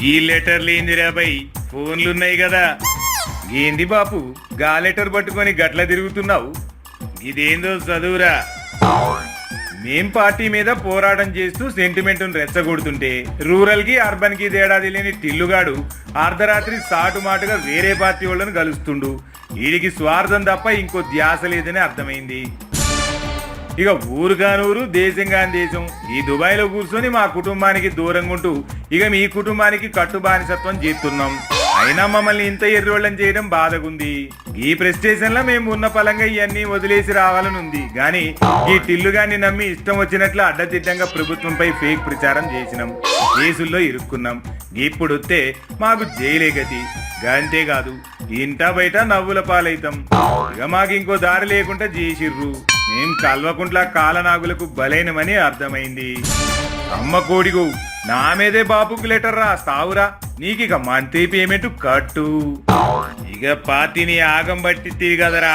గీ letter ఏందిరా by ఫోన్లున్నాయి కదా ఏంది బాపు గా లెటర్ పట్టుకొని గట్ల తిరుగుతున్నావు? ఇదేందో చదువురా. మేం పార్టీ మీద పోరాటం చేస్తూ సెంటిమెంట్ను రెచ్చగొడుతుంటే రూరల్కి అర్బన్కి అర్బన్కి తేడా తెలియని టిల్లుగాడు అర్ధరాత్రి సాటుమాటుగా వేరే పార్టీ వాళ్ళని కలుస్తుండు. వీడికి స్వార్థం తప్ప ఇంకో ధ్యాస లేదని అర్థమైంది. ఇక ఊరుగానూరు కానూరు దేశం దేశం. ఈ దుబాయ్లో కూర్చొని మా కుటుంబానికి దూరంగా ఉంటూ ఇక మీ కుటుంబానికి కట్టు బానిసత్వం చేస్తున్నాం. అయినా మమ్మల్ని ఇంత ఎర్రోళ్ళం చేయడం బాధగుంది. ఈ ప్రెస్టేషన్లో మేము ఉన్న పలంగా ఇవన్నీ వదిలేసి రావాలని ఉంది గాని ఈ టిల్లుగాన్ని నమ్మి ఇష్టం వచ్చినట్లు అడ్డదిడ్డంగా ప్రభుత్వంపై ఫేక్ ప్రచారం చేసినాం. కేసుల్లో ఇరుక్కున్నాం. ఇప్పుడొస్తే మాకు జైలే గతి. అంతేకాదు ఇంటా బయట నవ్వుల పాలైతాం. ఇక మాకు ఇంకో దారి లేకుండా చేసిర్రు మేం కల్వకుంట్ల కాలనాగులకు బలైనమని అర్థమైంది. అమ్మ కోడిగు నా మీదే బాబుకు లెటర్ రా సావురా నీకిక మంత్లీ పేమెంట్ కట్టు. ఇక పాతిని ఆగం పట్టింది కదరా